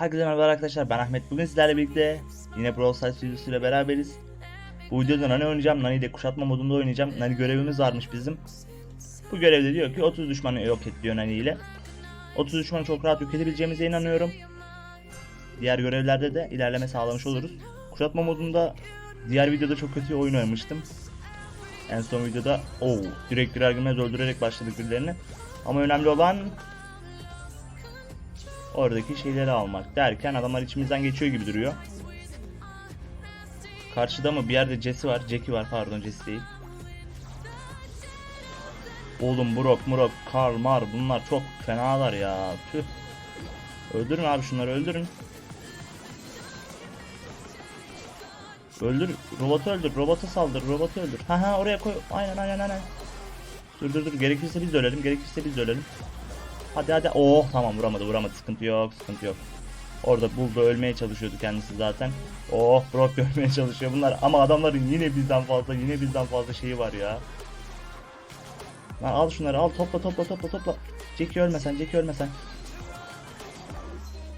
Herkese merhaba arkadaşlar ben Ahmet bugün sizlerle birlikte yine Brawl Stars videosuyla beraberiz. Bu videoda Nani oynayacağım. Nani ile kuşatma modunda oynayacağım. Nani görevimiz varmış bizim. Bu görevde diyor ki 30 düşmanı yok et diyor Nani ile. 30 düşmanı çok rahat yok edebileceğimize inanıyorum. Diğer görevlerde de ilerleme sağlamış oluruz. Kuşatma modunda diğer videoda çok kötü oyun oynamıştım. En son videoda o direkt birer girmez öldürerek başladık birilerini. Ama önemli olan oradaki şeyleri almak derken adamlar içimizden geçiyor gibi duruyor. Karşıda mı bir yerde Jesse var, Jackie var pardon Jesse değil. Oğlum Brock, Murok, Karl, Mar bunlar çok fenalar ya. Tüh. Öldürün abi şunları öldürün. Öldür, robotu öldür, robota saldır, robotu öldür. Ha ha oraya koy. Aynen aynen aynen. Dur dur dur gerekirse biz de ölelim, gerekirse biz de ölelim. Hadi hadi. Oh tamam vuramadı vuramadı. Sıkıntı yok sıkıntı yok. Orada buldu ölmeye çalışıyordu kendisi zaten. Oh Brock ölmeye çalışıyor bunlar. Ama adamların yine bizden fazla yine bizden fazla şeyi var ya. Lan al şunları al topla topla topla topla. Jackie ölmesen Jackie ölmesen.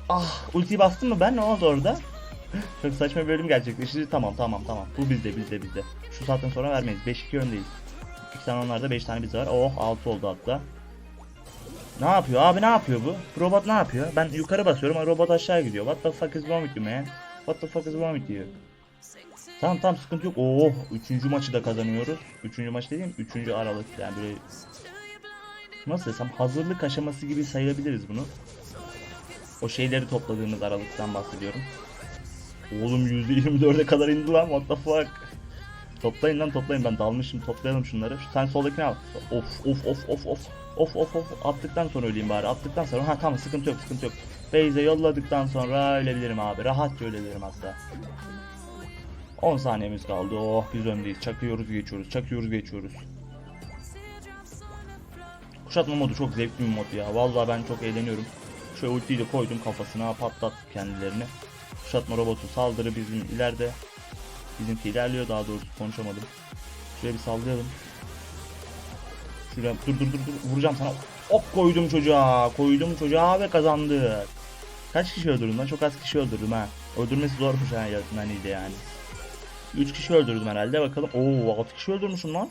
Ah ultiyi bastın mı ben ne oldu orada? Çok saçma bir bölüm gerçekleşti. Tamam tamam tamam. Bu bizde bizde bizde. Şu saatten sonra vermeyiz. 5-2 öndeyiz. 2 tane onlarda 5 tane biz var. Oh 6 oldu hatta. Ne yapıyor abi ne yapıyor bu? Robot ne yapıyor? Ben yukarı basıyorum ama robot aşağı gidiyor. What the fuck is wrong with you man? What the fuck is wrong with you? Tamam tamam sıkıntı yok. Oh üçüncü maçı da kazanıyoruz. Üçüncü maç dediğim üçüncü aralık yani böyle nasıl desem hazırlık aşaması gibi sayabiliriz bunu. O şeyleri topladığımız aralıktan bahsediyorum. Oğlum %24'e kadar indi lan what the fuck. Toplayın lan toplayın ben dalmışım toplayalım şunları. Şu sen soldakini al. Of of of of of. Of of of attıktan sonra öleyim bari. Attıktan sonra ha tamam sıkıntı yok sıkıntı yok. Beyze yolladıktan sonra ölebilirim abi. Rahatça ölebilirim hatta. 10 saniyemiz kaldı. Oh biz öndeyiz. Çakıyoruz geçiyoruz. Çakıyoruz geçiyoruz. Kuşatma modu çok zevkli bir mod ya. Vallahi ben çok eğleniyorum. Şöyle ultiyi de koydum kafasına patlattık kendilerini. Kuşatma robotu saldırı bizim ileride. Bizimki ilerliyor daha doğrusu konuşamadım. Şöyle bir sallayalım. Şuraya dur dur dur dur vuracağım sana. Ok koydum çocuğa. Koydum çocuğa ve kazandık. Kaç kişi öldürdüm lan? Çok az kişi öldürdüm ha. Öldürmesi zormuş ha Nani'de yani. 3 kişi öldürdüm herhalde bakalım. Oo 6 kişi öldürmüşüm lan.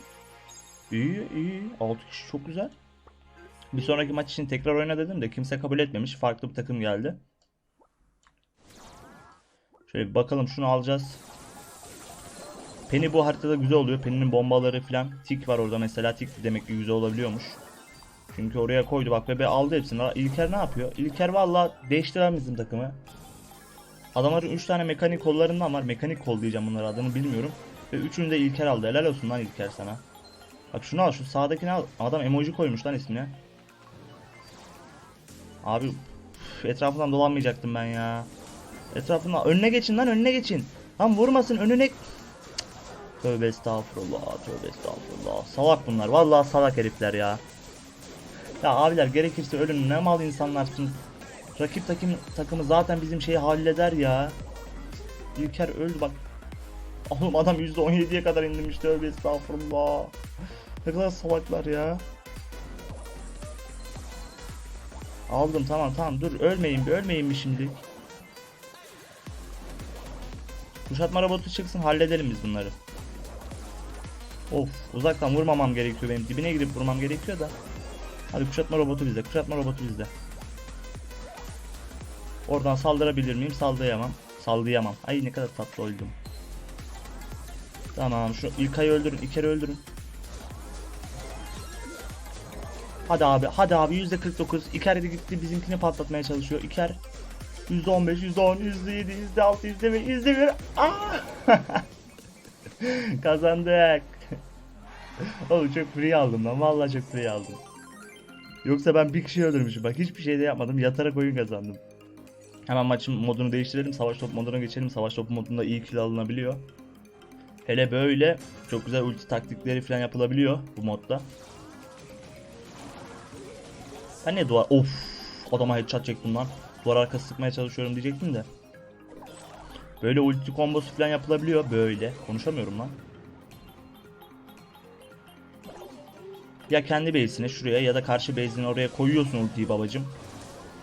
İyi iyi 6 kişi çok güzel. Bir sonraki maç için tekrar oyna dedim de kimse kabul etmemiş. Farklı bir takım geldi. Şöyle bir bakalım şunu alacağız. Penny bu haritada güzel oluyor. Penny'nin bombaları falan. Tik var orada mesela. Tik demek ki güzel olabiliyormuş. Çünkü oraya koydu bak bebe aldı hepsini. İlker ne yapıyor? İlker valla değiştiren bizim takımı. Adamların 3 tane mekanik kollarından var. Mekanik kol diyeceğim bunları adını bilmiyorum. Ve üçünü de İlker aldı. Helal olsun lan İlker sana. Bak şunu al şu sağdakini al. Adam emoji koymuş lan ismine. Abi üf, etrafından dolanmayacaktım ben ya. Etrafından önüne geçin lan önüne geçin. Lan vurmasın önüne. Tövbe estağfurullah tövbe estağfurullah. Salak bunlar vallahi salak herifler ya. Ya abiler gerekirse ölün ne mal insanlarsın. Rakip takım takımı zaten bizim şeyi halleder ya. İlker öldü bak. Oğlum adam %17'ye kadar indirmiş tövbe estağfurullah. Ne kadar salaklar ya. Aldım tamam tamam dur ölmeyin bir ölmeyin bir şimdi. Kuşatma robotu çıksın halledelim biz bunları. Of uzaktan vurmamam gerekiyor benim dibine gidip vurmam gerekiyor da. Hadi kuşatma robotu bizde kuşatma robotu bizde. Oradan saldırabilir miyim? Sallayamam. Sallayamam. Ay ne kadar tatlı oldum. Tamam şu İlkay'ı öldürün. İlker'i öldürün. Hadi abi hadi abi %49. İlker de gitti bizimkini patlatmaya çalışıyor. İlker %15, %10, %7, %6, %5, %1. Aa! Kazandık. Oğlum çok free aldım lan. Vallahi çok free aldım. Yoksa ben bir kişi öldürmüşüm. Bak hiçbir şey de yapmadım. Yatarak oyun kazandım. Hemen maçın modunu değiştirelim. Savaş top moduna geçelim. Savaş top modunda iyi kill alınabiliyor. Hele böyle çok güzel ulti taktikleri falan yapılabiliyor bu modda. Ben ne duvar... Of! Adama headshot çektim lan. Duvar arkası sıkmaya çalışıyorum diyecektim de. Böyle ulti kombosu falan yapılabiliyor. Böyle. Konuşamıyorum lan. Ya kendi base'ine şuraya ya da karşı base'ine oraya koyuyorsun ultiyi babacım.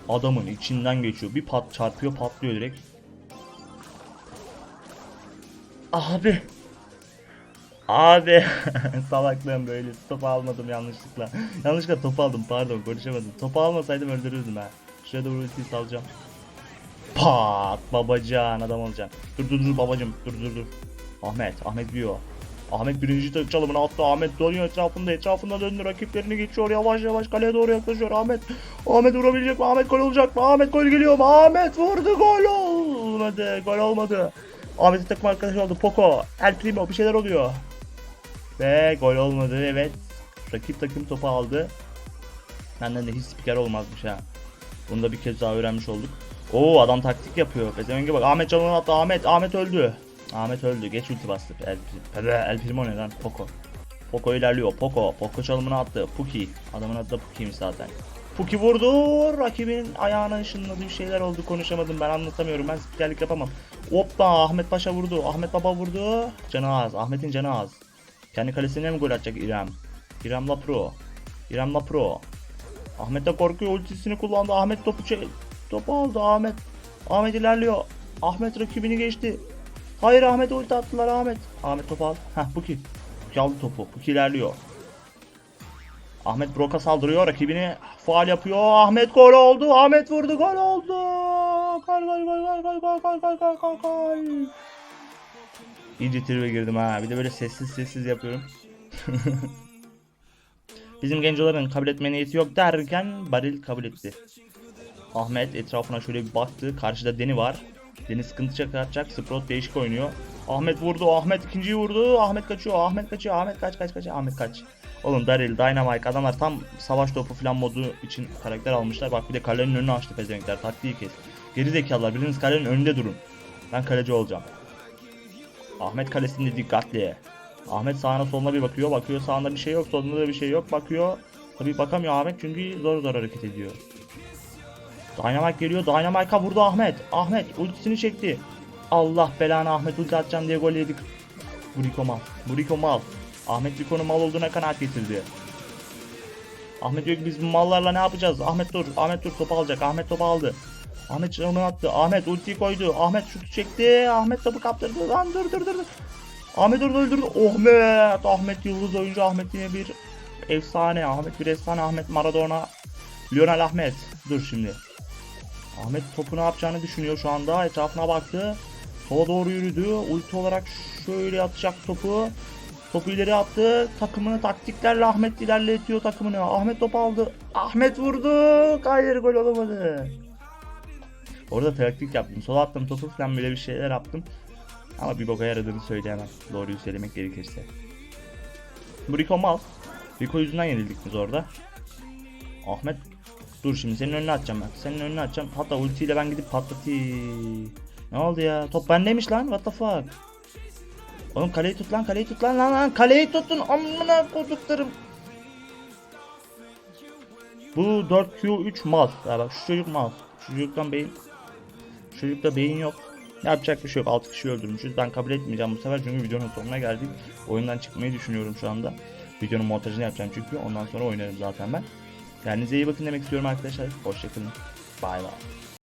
adamın içinden geçiyor. Bir pat çarpıyor patlıyor direkt. Abi. Abi. Salaklığım böyle. Topu almadım yanlışlıkla. yanlışlıkla topu aldım pardon konuşamadım. Topu almasaydım öldürürdüm ha. Şuraya doğru ultiyi salacağım. Pat babacan adam olacağım. Dur dur dur babacım dur dur dur. Ahmet Ahmet büyüyor. Ahmet birinci çalımını attı. Ahmet dönüyor etrafında etrafında döndü. Rakiplerini geçiyor. Yavaş yavaş kaleye doğru yaklaşıyor. Ahmet Ahmet vurabilecek mi? Ahmet gol olacak mı? Ahmet gol geliyor mu? Ahmet vurdu gol olmadı. Gol olmadı. Ahmet'in takım arkadaşı oldu. Poco. El Primo bir şeyler oluyor. Ve gol olmadı. Evet. Rakip takım topu aldı. Benden de hiç spiker olmazmış ha. Bunu da bir kez daha öğrenmiş olduk. Oo adam taktik yapıyor. Pezevenge bak. Ahmet canını attı. Ahmet. Ahmet öldü. Ahmet öldü. Geç ulti bastı. El, El, Primo ne lan? Poco. Poco ilerliyor. Poco. Poco çalımını attı. Puki. Adamın adı da Puki'ymiş zaten. Puki vurdu. Rakibin ayağına ışınladı. Bir şeyler oldu. Konuşamadım. Ben anlatamıyorum. Ben spikerlik yapamam. Hoppa. Ahmet Paşa vurdu. Ahmet Baba vurdu. Canı az. Ahmet'in canı az. Kendi kalesine mi gol atacak İrem? İrem La Pro. İrem La Pro. Ahmet de korkuyor. Ultisini kullandı. Ahmet topu çek. Topu aldı Ahmet. Ahmet ilerliyor. Ahmet rakibini geçti. Hayır Ahmet ulti attılar Ahmet. Ahmet topu al. Heh Puki. Puki aldı topu. Puki ilerliyor. Ahmet Brock'a saldırıyor. Rakibini faal yapıyor. Ahmet gol oldu. Ahmet vurdu. Gol oldu. Gol gol gol gol gol gol gol gol gol gol. İyice tribe girdim ha. Bir de böyle sessiz sessiz yapıyorum. Bizim gencoların kabul etme niyeti yok derken Baril kabul etti. Ahmet etrafına şöyle bir baktı. Karşıda Deni var. Deni sıkıntı çıkartacak. Sprout değişik oynuyor. Ahmet vurdu. Ahmet ikinciyi vurdu. Ahmet kaçıyor. Ahmet kaçıyor. Ahmet kaç kaç kaç. Ahmet kaç. Oğlum Daryl, Dynamite adamlar tam savaş topu falan modu için karakter almışlar. Bak bir de kalenin önünü açtı pezevenkler. Taktiği kes. Geri zekalılar biriniz kalenin önünde durun. Ben kaleci olacağım. Ahmet kalesinde dikkatli. Ahmet sağına soluna bir bakıyor. Bakıyor sağında bir şey yok. Solunda da bir şey yok. Bakıyor. Tabii bakamıyor Ahmet çünkü zor zor hareket ediyor. Dynamite geliyor. Dynamite'a vurdu Ahmet. Ahmet ultisini çekti. Allah belanı Ahmet ulti atacağım diye gol yedik. Buriko mal. Buriko mal. Ahmet Riko'nun mal olduğuna kanaat getirdi. Ahmet diyor ki biz bu mallarla ne yapacağız? Ahmet dur. Ahmet dur topu alacak. Ahmet topu aldı. Ahmet canını attı. Ahmet ultiyi koydu. Ahmet şutu çekti. Ahmet topu kaptırdı. Lan dur dur dur. Ahmet orada öldürdü. Ahmet. Ahmet yıldız oyuncu. Ahmet yine bir efsane. Ahmet bir efsane. Ahmet Maradona. Lionel Ahmet. Dur şimdi. Ahmet topu ne yapacağını düşünüyor şu anda. Etrafına baktı. Sola doğru yürüdü. Ulti olarak şöyle atacak topu. Topu ileri attı. Takımını taktiklerle Ahmet ilerletiyor takımını. Ahmet topu aldı. Ahmet vurdu. Hayır gol olamadı. Orada taktik yaptım. Sola attım topu falan böyle bir şeyler yaptım. Ama bir boka yaradığını söyleyemem. Doğruyu söylemek gerekirse. Bu Rico mal. Rico yüzünden yenildik biz orada. Ahmet Dur şimdi senin önüne atacağım ben. Senin önüne atacağım. Hatta ultiyle ben gidip patlatayım. Ne oldu ya? Top bendeymiş lan. What the fuck? Oğlum kaleyi tut lan kaleyi tut lan lan lan kaleyi tutun amına koduklarım. Bu 4Q3 mal. Ya bak şu çocuk mal. Şu çocuktan beyin. Şu çocukta beyin yok. Yapacak bir şey yok. 6 kişi öldürmüşüz. Ben kabul etmeyeceğim bu sefer çünkü videonun sonuna geldik. Oyundan çıkmayı düşünüyorum şu anda. Videonun montajını yapacağım çünkü ondan sonra oynarım zaten ben. Kendinize iyi bakın demek istiyorum arkadaşlar. Hoşçakalın. Bay bay.